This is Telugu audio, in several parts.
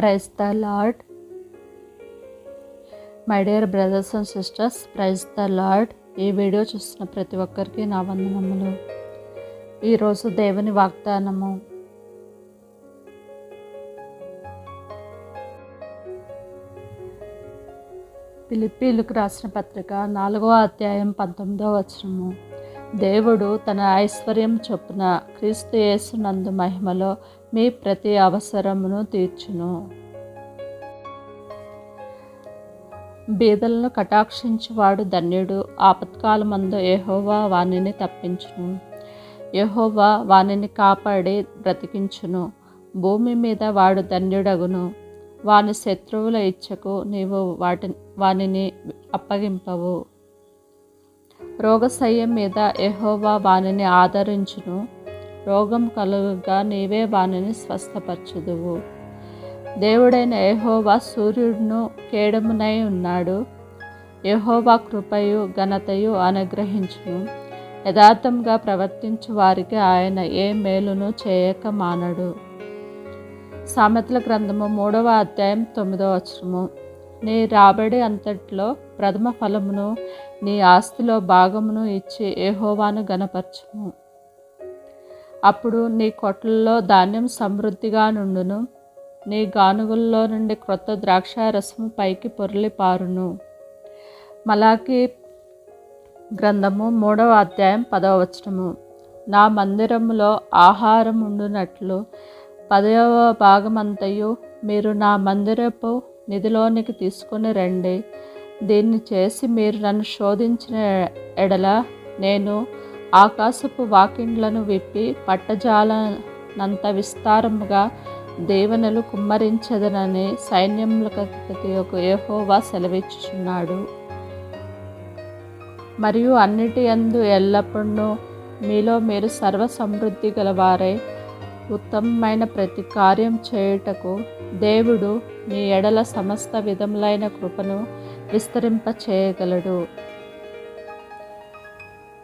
Praise the lord. My dear brothers and sisters praise the lord. ఈ వీడియో చూస్తున్న ప్రతి ఒక్కరికి నా వందనములు. ఈరోజు దేవుని వాగ్దానము. పిలిపీలకు రాసిన పత్రిక నాలుగో అధ్యాయం పంతొమ్మిదో వచనము. దేవుడు తన ఐశ్వర్యం చొప్పున క్రీస్తు యేసునందు మహిమలో మీ ప్రతి అవసరమును తీర్చును. బీదలను కటాక్షించువాడు ధన్యుడు ఆపత్కాలమందు యహోవా వానిని తప్పించును. యహోవా వానిని కాపాడి బ్రతికించును. భూమి మీద వాడు ధన్యుడగును. వాని శత్రువుల ఇచ్చకు నీవు వాటి వానిని అప్పగింపవు. రోగశయ్యం మీద ఎహోవా వానిని ఆదరించును. రోగం కలుగుగా నీవే వానిని స్వస్థపరచుదువు. దేవుడైన ఎహోవా సూర్యుడును కేడమునై ఉన్నాడు. ఎహోవా కృపయు ఘనతయు అనుగ్రహించును. యథార్థంగా ప్రవర్తించు వారికి ఆయన ఏ మేలును చేయక మానడు. సామెతల గ్రంథము మూడవ అధ్యాయం తొమ్మిదవ వచనము. నీ రాబడి అంతట్లో ప్రథమ ఫలమును నీ ఆస్తిలో భాగమును ఇచ్చి ఏహోవాను గనపరచుము అప్పుడు నీ కొట్లలో ధాన్యం సమృద్ధిగా నుండును. నీ గానుగుల్లో నుండి క్రొత్త ద్రాక్ష రసము పైకి పొరలిపారును. మలాకి గ్రంథము మూడవ అధ్యాయం పదవ వచనము. నా మందిరములో ఆహారం ఉండునట్లు పదవ భాగమంతయు మీరు నా మందిరపు నిధిలోనికి తీసుకుని రండి. దీన్ని చేసి మీరు నన్ను శోధించిన ఎడల నేను ఆకాశపు వాకిండ్లను విప్పి పట్టజాలనంత విస్తారముగా దేవనలు కుమ్మరించదనని సైన్యములకు ఒక యెహోవా సెలవిచ్చుచున్నాడు. మరియు అన్నిటి అందు ఎల్లప్పుడూ మీలో మీరు సర్వ సమృద్ధి గలవారై ఉత్తమమైన ప్రతి కార్యం చేయుటకు దేవుడు మీ ఎడల సమస్త విధములైన కృపను విస్తరింప చేయగలడు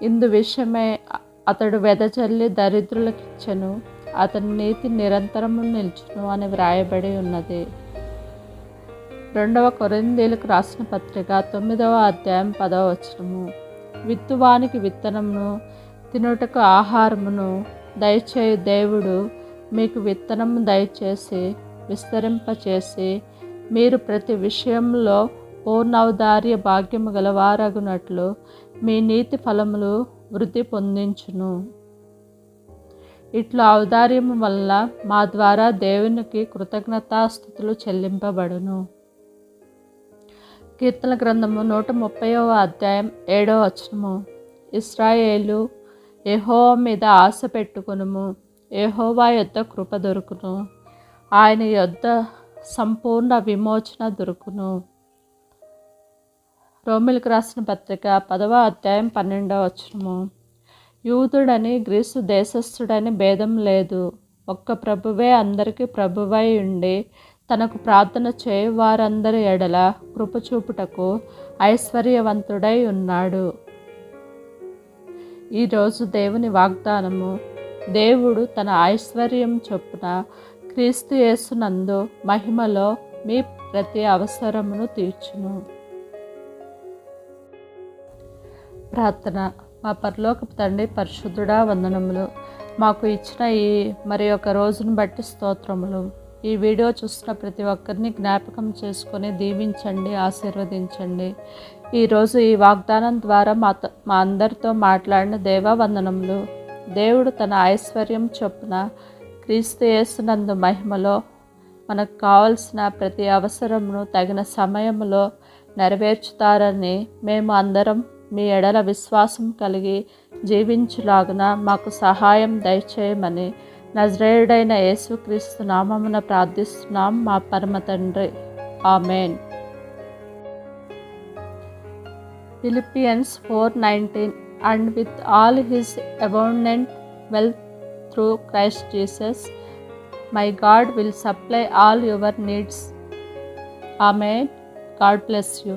ఇందు విషయమే అతడు వెదజల్లి దరిద్రులకిచ్చను. అతని నీతి నిరంతరము నిల్చును అని వ్రాయబడి ఉన్నది. రెండవ కొరిందీలకు రాసిన పత్రిక తొమ్మిదవ అధ్యాయం పదవ వచనము. విత్తువానికి విత్తనమును తినుటకు ఆహారమును దయచేయు దేవుడు మీకు విత్తనము దయచేసి విస్తరింపచేసి మీరు ప్రతి విషయంలో పూర్ణౌదార్య భాగ్యము గలవారగునట్లు మీ నీతి ఫలములు వృద్ధి పొందించును. ఇట్లా ఔదార్యము వల్ల మా ద్వారా దేవునికి కృతజ్ఞతాస్థుతులు చెల్లింపబడును. కీర్తన గ్రంథము నూట ముప్పైవ అధ్యాయం ఏడవ వచనము. ఇస్రాయేలు ఎహోవా మీద ఆశ పెట్టుకునుము. ఎహోవా యొద్ద కృప దొరుకును. ఆయన యొద్ద సంపూర్ణ విమోచన దొరుకును. రోమిలకు రాసిన పత్రిక పదవ అధ్యాయం పన్నెండవ వచనము. యూదుడని గ్రీసు దేశస్థుడని భేదం లేదు. ఒక్క ప్రభువే అందరికీ ప్రభువై ఉండి తనకు ప్రార్థన చేయు వారందరి ఎడల కృపచూపుటకు ఐశ్వర్యవంతుడై ఉన్నాడు. ఈరోజు దేవుని వాగ్దానము దేవుడు తన ఐశ్వర్యం చొప్పున క్రీస్తు యేసునందు మహిమలో మీ ప్రతి అవసరమును తీర్చును. ప్రార్థన. మా పరలోకపు తండ్రి పరిశుద్ధుడా వందనములు. మాకు ఇచ్చిన ఈ మరి ఒక రోజును బట్టి స్తోత్రములు. ఈ వీడియో చూస్తున్న ప్రతి ఒక్కరిని జ్ఞాపకం చేసుకొని దీవించండి ఆశీర్వదించండి. ఈరోజు ఈ వాగ్దానం ద్వారా మా మా అందరితో మాట్లాడిన దేవా వందనములు. దేవుడు తన ఐశ్వర్యం చొప్పున క్రీస్తు యేసునందు మహిమలో మనకు కావలసిన ప్రతి అవసరమును తగిన సమయంలో నెరవేర్చుతారని మేము అందరం మీ ఎడల విశ్వాసం కలిగి జీవించులాగున మాకు సహాయం దయచేయమని నజరేయుడైన యేసుక్రీస్తు నామమున ప్రార్థిస్తున్నాం మా పరమ తండ్రి. Amen. Philippians four nineteen and with all his abundant wealth through Christ Jesus my God will supply all your needs. Amen. God bless you.